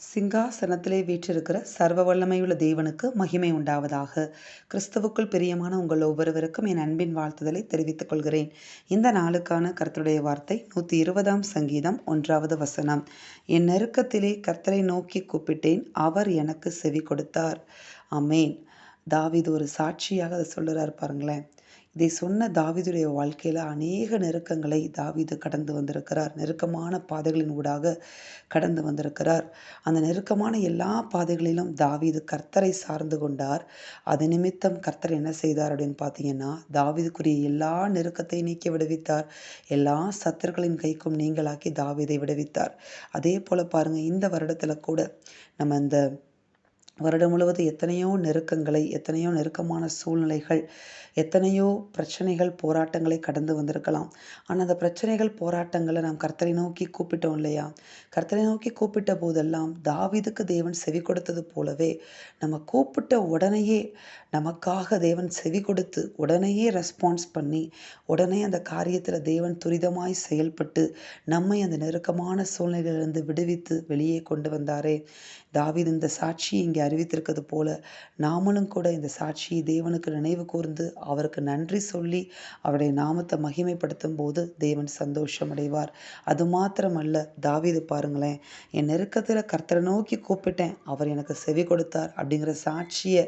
சிங்காசனத்திலே வீற்றிருக்கிற சர்வ வல்லமையுள்ள தேவனுக்கு மகிமை உண்டாவதாக. கிறிஸ்துவுக்குள் பிரியமான உங்கள் ஒவ்வொருவருக்கும் என் அன்பின் வாழ்த்துதலை தெரிவித்துக் கொள்கிறேன். இந்த நாளுக்கான கர்த்தருடைய வார்த்தை நூற்றி இருபதாம் சங்கீதம் ஒன்றாவது வசனம். என் நெருக்கத்திலே கர்த்தரை நோக்கி கூப்பிட்டேன் அவர் எனக்கு செவி கொடுத்தார். அமேன் தாவிது ஒரு சாட்சியாக அதை சொல்லுறாரு பாருங்களேன். இதை சொன்ன தாவிதுடைய வாழ்க்கையில் அநேக நெருக்கங்களை தாவிது கடந்து வந்திருக்கிறார். நெருக்கமான பாதைகளின் ஊடாக கடந்து வந்திருக்கிறார். அந்த நெருக்கமான எல்லா பாதைகளிலும் தாவிது கர்த்தரை சார்ந்து கொண்டார். அது நிமித்தம் கர்த்தர் என்ன செய்தார் அப்படின்னு பார்த்தீங்கன்னா தாவிதுக்குரிய எல்லா நெருக்கத்தை நீக்கி விடுவித்தார். எல்லா சத்தர்களின் கைக்கும் நீங்களாக்கி தாவிதை விடுவித்தார். அதே போல் பாருங்கள் இந்த வருடத்தில் கூட நம்ம இந்த வருடம் முழுவதும் எத்தனையோ நெருக்கங்களை எத்தனையோ நெருக்கமான சூழ்நிலைகள் எத்தனையோ பிரச்சனைகள் போராட்டங்களை கடந்து வந்திருக்கலாம். ஆனால் அந்த பிரச்சனைகள் போராட்டங்களை நாம் கர்த்தரை நோக்கி கூப்பிட்டோம் இல்லையா? கர்த்தரை நோக்கி கூப்பிட்ட போதெல்லாம் தாவிதுக்கு தேவன் செவி கொடுத்தது போலவே நம்ம கூப்பிட்ட உடனேயே நமக்காக தேவன் செவி கொடுத்து உடனேயே ரெஸ்பான்ஸ் பண்ணி உடனே அந்த காரியத்தில் தேவன் துரிதமாய் செயல்பட்டு நம்மை அந்த நெருக்கமான சூழ்நிலையிலிருந்து விடுவித்து வெளியே கொண்டு வந்தாரே. தாவிது இந்த சாட்சி இங்கே அறிவித்திருக்கிறது போல நாமளும் கூட இந்த சாட்சியை தேவனுக்கு நினைவு கூர்ந்து அவருக்கு நன்றி சொல்லி அவருடைய நாமத்தை மகிமைப்படுத்தும் போது தேவன் சந்தோஷம் அடைவார் அது மாத்திரமல்ல தாவிது பாருங்களேன் என் நெருக்கத்தில் கர்த்தரை நோக்கி கூப்பிட்டேன் அவர் எனக்கு செவி கொடுத்தார் அப்படிங்கிற சாட்சியை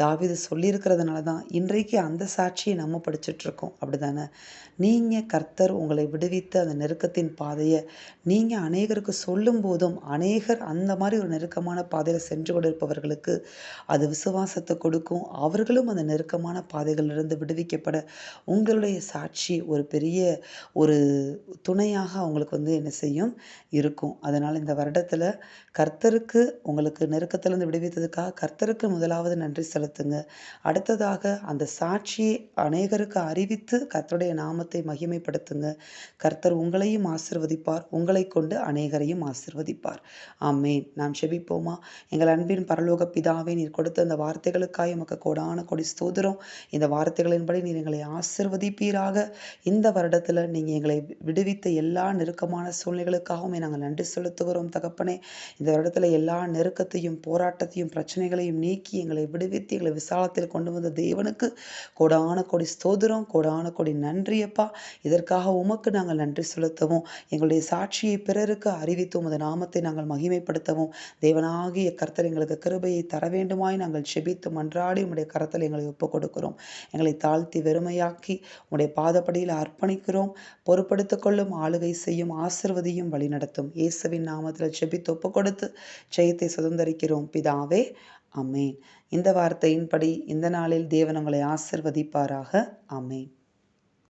தாவிது சொல்லியிருக்கிறதுனால தான் இன்றைக்கு அந்த சாட்சியை நம்ம படிச்சுட்ருக்கோம். அப்படி தானே நீங்கள் கர்த்தர் உங்களை விடுவித்த அந்த நெருக்கத்தின் பாதையை நீங்கள் அநேகருக்கு சொல்லும் போதும் அநேகர் அந்த மாதிரி ஒரு நெருக்கமான பாதையில் சென்று கொண்டிருப்பவர் கொண்டிருப்பவர்களுக்கு அது விசுவாசத்தை கொடுக்கும். அவர்களும் அந்த நெருக்கமான பாதைகளிலிருந்து விடுவிக்கப்பட உங்களுடைய சாட்சி ஒரு பெரிய ஒரு துணையாக அவங்களுக்கு வந்து என்ன செய்யும்? இருக்கும். அதனால் இந்த வருடத்தில் கர்த்தருக்கு உங்களுக்கு நெருக்கத்திலிருந்து விடுவித்ததுக்காக கர்த்தருக்கு முதலாவது நன்றி செலுத்துங்க. அடுத்ததாக அந்த சாட்சியை அநேகருக்கு அறிவித்து கர்த்தருடைய நாமத்தை மகிமைப்படுத்துங்க. கர்த்தர் உங்களையும் ஆசிர்வதிப்பார். உங்களை கொண்டு அநேகரையும் ஆசிர்வதிப்பார். ஆமேன். நாம் செபிப்போமா? எங்கள் அன்பின் பரலோக பிதாவே நீர் கொடுத்த அந்த வார்த்தைகளுக்காக எமக்கு கோடான கொடி ஸ்தூதரும் இந்த வார்த்தைகளின்படி நீர் எங்களை ஆசிர்வதிப்பீராக. இந்த வருடத்தில் நீங்கள் எங்களை விடுவித்த எல்லா நெருக்கமான சூழ்நிலைகளுக்காகவும் நாங்கள் நன்றி செலுத்துகிறோம் தகப்பனே. இந்த வருடத்தில் எல்லா நெருக்கத்தையும் போராட்டத்தையும் பிரச்சனைகளையும் நீக்கி எங்களை விடுவித்து எங்களை விசாலத்தில் கொண்டு வந்த தேவனுக்கு கோடான கொடி ஸ்தோதிரம் கோடான கொடி நன்றியப்பா. இதற்காக உமக்கு நாங்கள் நன்றி செலுத்தவும் எங்களுடைய சாட்சியை பிறருக்கு அறிவித்தும் அந்த நாமத்தை நாங்கள் மகிமைப்படுத்தவும். தேவனாகிய கர்த்தர் எங்களுக்கு கிருபையை தர வேண்டுமாய் நாங்கள் செபித்து மன்றாடி உங்களுடைய கரத்தில் எங்களை ஒப்புக் கொடுக்கிறோம் எங்களை தாழ்த்தி வெறுமையாக்கி உம்முடைய பாதப்படியில் அர்ப்பணிக்கிறோம். பொறுப்படுத்திக் கொள்ளும் ஆளுகை செய்யும் ஆசிர்வதியும் வழிநடத்தும் இயேசுவின் நாமத்தில் செபித்து ஒப்பு கொடுத்து ஜெயத்தை சுதந்திரிக்கிறோம். பிதாவே அமேன் இந்த வார்த்தையின்படி இந்த நாளில் தேவன் உங்களை ஆசிர்வதிப்பாராக. அமேன்